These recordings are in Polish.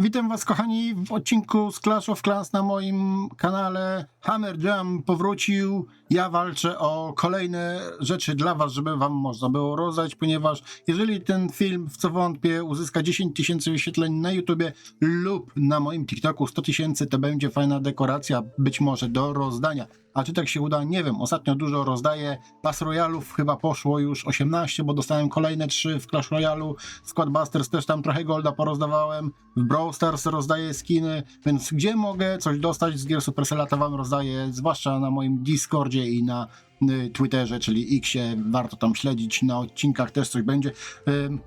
Witam Was, kochani, w odcinku z Clash of Clans na moim kanale. Hammer Jam powrócił. Ja walczę o kolejne rzeczy dla Was, żeby Wam można było rozdać, ponieważ jeżeli ten film, w co wątpię, uzyska 10 tysięcy wyświetleń na YouTubie lub na moim TikToku 100 tysięcy, to będzie fajna dekoracja, być może do rozdania. A czy tak się uda? Nie wiem. Ostatnio dużo rozdaję. Pas Royalów chyba poszło już 18, bo dostałem kolejne 3 w Clash Royalu. Squad Busters też tam trochę golda porozdawałem. W Brawl Stars rozdaję skiny, więc gdzie mogę coś dostać z gier Supercella, to wam rozdaję, zwłaszcza na moim Discordzie i na y, Twitterze, czyli Xie. Warto tam śledzić. Na odcinkach też coś będzie. Ym,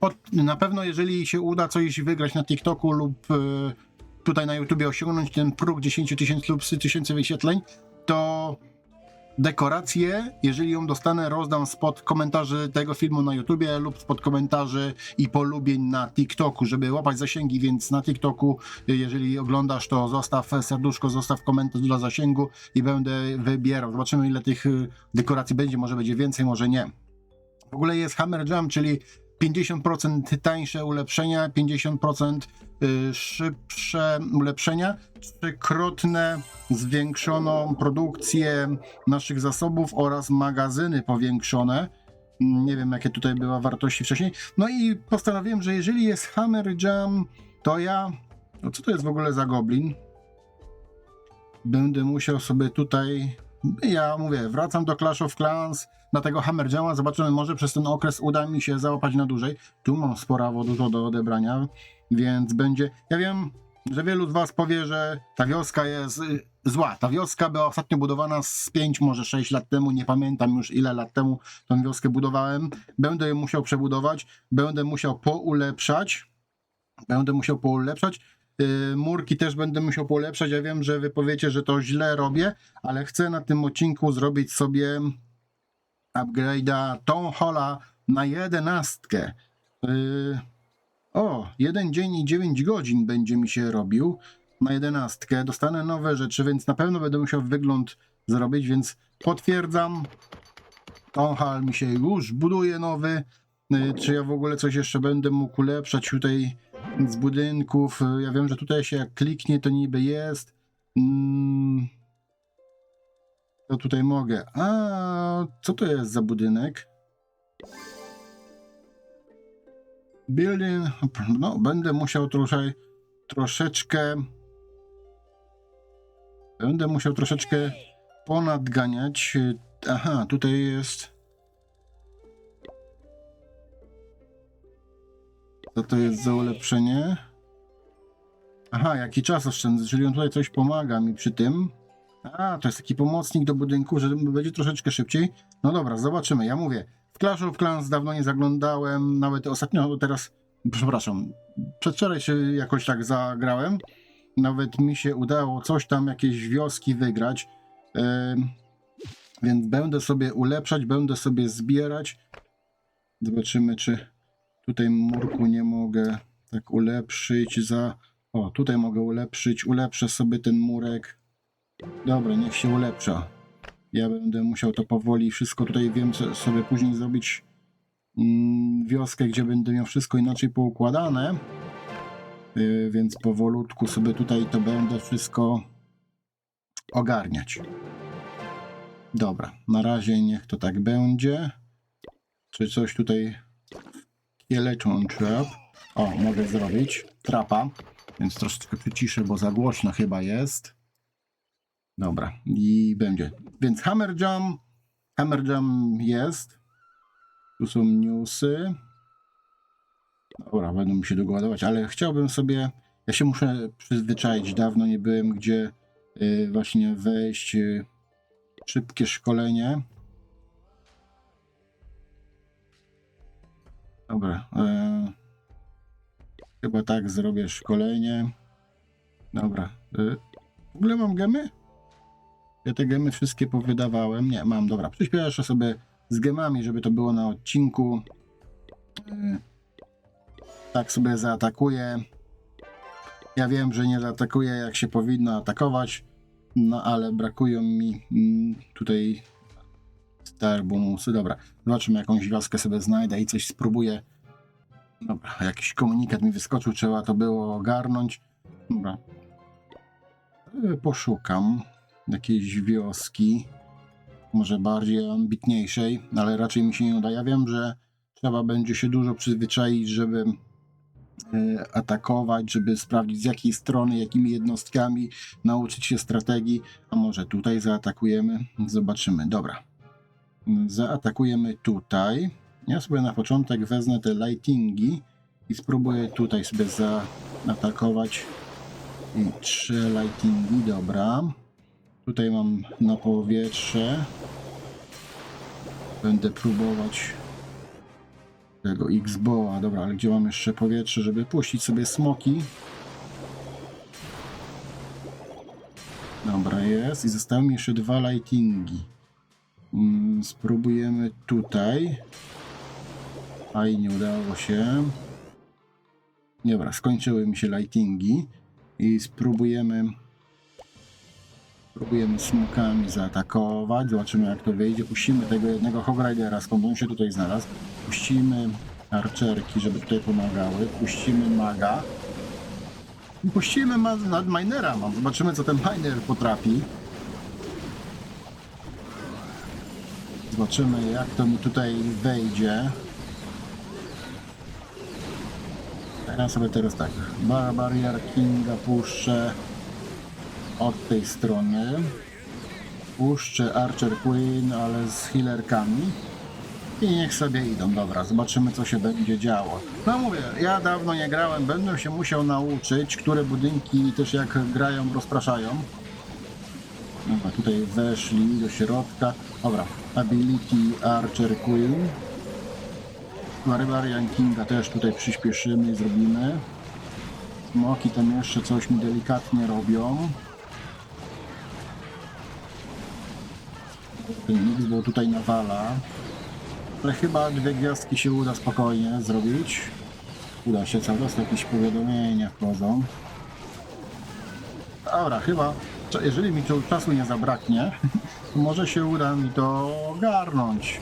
pod, na pewno, jeżeli się uda coś wygrać na TikToku lub y, tutaj na YouTubie osiągnąć ten próg 10 tysięcy lub 100 tysięcy wyświetleń, to dekorację, jeżeli ją dostanę, rozdam spod komentarzy tego filmu na YouTubie lub spod komentarzy i polubień na TikToku, żeby łapać zasięgi, więc na TikToku, jeżeli oglądasz, to zostaw serduszko, zostaw komentarz dla zasięgu i będę wybierał. Zobaczymy, ile tych y, dekoracji będzie, może będzie więcej, może nie. W ogóle jest Hammer Jam, czyli 50% tańsze ulepszenia, 50% y, szybsze ulepszenia, trzykrotne zwiększoną produkcję naszych zasobów oraz magazyny powiększone. Nie wiem, jakie tutaj były wartości wcześniej. No i postanowiłem, że jeżeli jest Hammer Jam, to ja. No co to jest w ogóle za goblin? Będę musiał sobie tutaj. Ja mówię, wracam do Clash of Clans na tego Hammer Jama. Zobaczymy, może przez ten okres uda mi się załapać na dłużej. Tu mam sporo dużo do odebrania, więc będzie. Ja wiem, że wielu z Was powie, że ta wioska jest y, zła. Ta wioska była ostatnio budowana z 5, może 6 lat temu, nie pamiętam już ile lat temu tą wioskę budowałem. Będę ją musiał przebudować, będę musiał poulepszać. Będę musiał poulepszać. Yy, murki też będę musiał poulepszać. Ja wiem, że wy powiecie, że to źle robię, ale chcę na tym odcinku zrobić sobie upgrade'a Tom Holla na jedenastkę. Yy, o, jeden dzień i 9 godzin będzie mi się robił na jedenastkę. Dostanę nowe rzeczy, więc na pewno będę musiał wygląd zrobić, więc potwierdzam. Tom Hall mi się już buduje nowy. Yy, Czy ja w ogóle coś jeszcze będę mógł ulepszać tutaj z budynków? Ja wiem, że tutaj się jak kliknie, to niby jest. Mm, to tutaj mogę. A co to jest za budynek? Building. No, będę musiał troszkę, troszeczkę. Będę musiał troszeczkę ponadganiać. Aha, tutaj jest. Co to jest za ulepszenie? Aha, jaki czas oszczędzę, czyli on tutaj coś pomaga mi przy tym. A, to jest taki pomocnik do budynku, że będzie troszeczkę szybciej. No dobra, zobaczymy. Ja mówię, w Clash of Clans dawno nie zaglądałem, nawet ostatnio, teraz, przepraszam, przedwczoraj się jakoś tak zagrałem. Nawet mi się udało coś tam, jakieś wioski wygrać. Ym, więc będę sobie ulepszać, będę sobie zbierać. Zobaczymy, czy tutaj murku nie mogę tak ulepszyć za... O, tutaj mogę ulepszyć, ulepszę sobie ten murek. Dobra, niech się ulepsza. Ja będę musiał to powoli wszystko tutaj wiem, sobie później zrobić mm, wioskę, gdzie będę miał wszystko inaczej poukładane. Yy, więc powolutku sobie tutaj to będę wszystko ogarniać. Dobra, na razie niech to tak będzie. Czy coś tutaj kieleczą trap? O, mogę zrobić. Trapa. Więc troszeczkę przyciszę, bo za głośno chyba jest. Dobra, i będzie. Więc Hammer Jam. Hammer Jam jest. Tu są newsy. Dobra, będą mi się długo ładować, ale chciałbym sobie. Ja się muszę przyzwyczaić. Dawno nie byłem, gdzie y, właśnie wejść. y, szybkie szkolenie. Dobra. e, chyba tak zrobię szkolenie. Dobra. y, w ogóle mam gemy? Ja te gemy wszystkie powydawałem. Nie, mam, dobra. Przyspieszę sobie z gemami, żeby to było na odcinku. Yy, Tak sobie zaatakuję. Ja wiem, że nie zaatakuję jak się powinno atakować, no ale brakują mi mm, tutaj bonusy. Dobra, zobaczymy jakąś wioskę sobie znajdę i coś spróbuję Dobra, jakiś komunikat mi wyskoczył, trzeba to było ogarnąć. Dobra. E, Poszukam jakiejś wioski, może bardziej ambitniejszej, ale raczej mi się nie uda. Ja wiem, że trzeba będzie się dużo przyzwyczaić, żeby e, atakować, żeby sprawdzić z jakiej strony, jakimi jednostkami, nauczyć się strategii. A może tutaj zaatakujemy? Zobaczymy. Dobra. Zaatakujemy tutaj. Ja sobie na początek wezmę te lightingi i spróbuję tutaj sobie zaatakować. I trzy lightingi, dobra. Tutaj mam na powietrze. Będę próbować tego X-Boa. Dobra, ale gdzie mam jeszcze powietrze, żeby puścić sobie smoki? Dobra, jest. I zostały mi jeszcze dwa lightingi. Mm, Spróbujemy tutaj. A i nie udało się. Dobra, skończyły mi się lightingi. I spróbujemy. Spróbujemy smokami zaatakować. Zobaczymy jak to wyjdzie. Puścimy tego jednego Hog Ridera, skąd on się tutaj znalazł. Puścimy archerki, żeby tutaj pomagały. Puścimy maga. Puścimy ma nad minera. Zobaczymy co ten miner potrafi. Zobaczymy jak to mi tutaj wejdzie. Ja sobie teraz tak. Barbarian Kinga puszczę od tej strony. Puszczę Archer Queen, ale z healerkami. I niech sobie idą. Dobra, zobaczymy co się będzie działo. No mówię, ja dawno nie grałem, będę się musiał nauczyć, które budynki też jak grają, rozpraszają. Dobra, tutaj weszli do środka. Dobra, Ability Archer Queen. Barbarian Kinga też tutaj przyspieszymy i zrobimy. Smoki tam jeszcze coś mi delikatnie robią. X, bo tutaj nawala. Ale chyba dwie gwiazdki się uda spokojnie zrobić. Uda się cały czas jakieś powiadomienia wchodzą. Dobra, chyba, jeżeli mi czasu nie zabraknie, to może się uda mi to ogarnąć.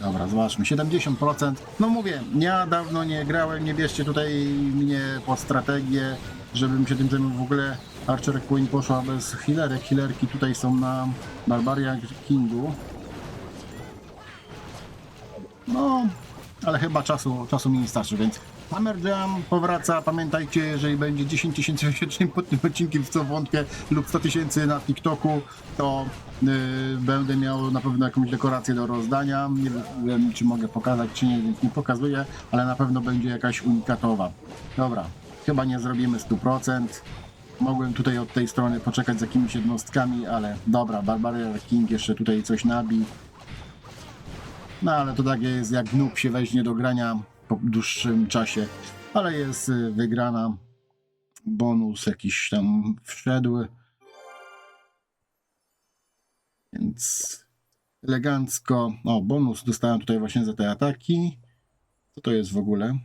Dobra, zobaczmy, 70%. No mówię, ja dawno nie grałem, nie bierzcie tutaj mnie pod strategię, żebym się tym zajmował w ogóle. Archer Queen poszła bez healerek, healerki tutaj są na Barbarian Kingu. No, ale chyba czasu, czasu mi nie starczy, więc Hammer Jam powraca. Pamiętajcie, jeżeli będzie 10 tysięcy wyświetleń pod tym odcinkiem, w co wątpię, lub 100 tysięcy na TikToku, to yy, będę miał na pewno jakąś dekorację do rozdania. Nie wiem, czy mogę pokazać, czy nie, więc nie pokazuję, ale na pewno będzie jakaś unikatowa. Dobra, chyba nie zrobimy 100%. Mogłem tutaj od tej strony poczekać z jakimiś jednostkami, ale dobra, Barbarian King jeszcze tutaj coś nabi. No ale to takie jest jak noob się weźmie do grania po dłuższym czasie. Ale jest y, wygrana. Bonus jakiś tam wszedł. Więc elegancko. O, bonus dostałem tutaj właśnie za te ataki. Co to jest w ogóle?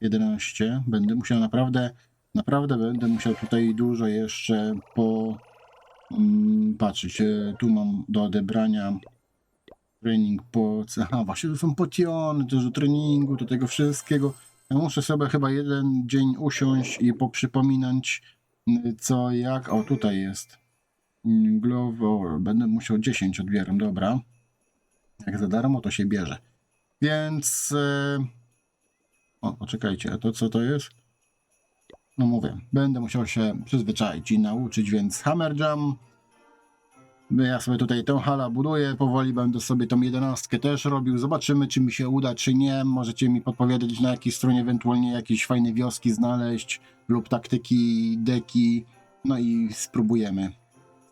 11. Będę musiał naprawdę, naprawdę będę musiał tutaj dużo jeszcze po mm, patrzeć. E, Tu mam do odebrania trening po... Aha, właśnie to są potiony do treningu, do tego wszystkiego. Ja muszę sobie chyba jeden dzień usiąść i poprzypominać y, co jak. O, tutaj jest. Mm, Glove over. Będę musiał 10 odbieram, dobra. Jak za darmo to się bierze. Więc... y, O, poczekajcie, a to co to jest? No mówię, będę musiał się przyzwyczaić i nauczyć, więc Hammer Jam ja sobie tutaj tę halę buduję, powoli będę sobie tą jedenastkę też robił. Zobaczymy, czy mi się uda, czy nie. Możecie mi podpowiedzieć, na jakiej stronie ewentualnie jakieś fajne wioski znaleźć lub taktyki, deki. No i spróbujemy.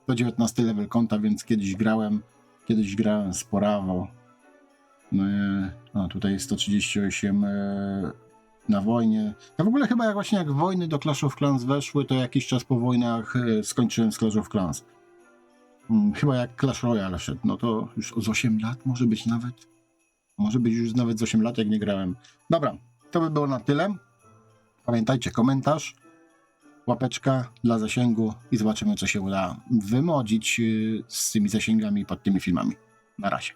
119 level konta, więc kiedyś grałem, kiedyś grałem sporawo. No, e, a tutaj jest 138 e, na wojnie. Ja w ogóle chyba jak właśnie jak wojny do Clash of Clans weszły, to jakiś czas po wojnach e, skończyłem z Clash of Clans. Hmm, Chyba jak Clash Royale szedł, no to już z 8 lat może być nawet. Może być już nawet z 8 lat, jak nie grałem. Dobra, to by było na tyle. Pamiętajcie, komentarz, łapeczka dla zasięgu i zobaczymy, co się uda wymodzić yy, z tymi zasięgami pod tymi filmami. Na razie.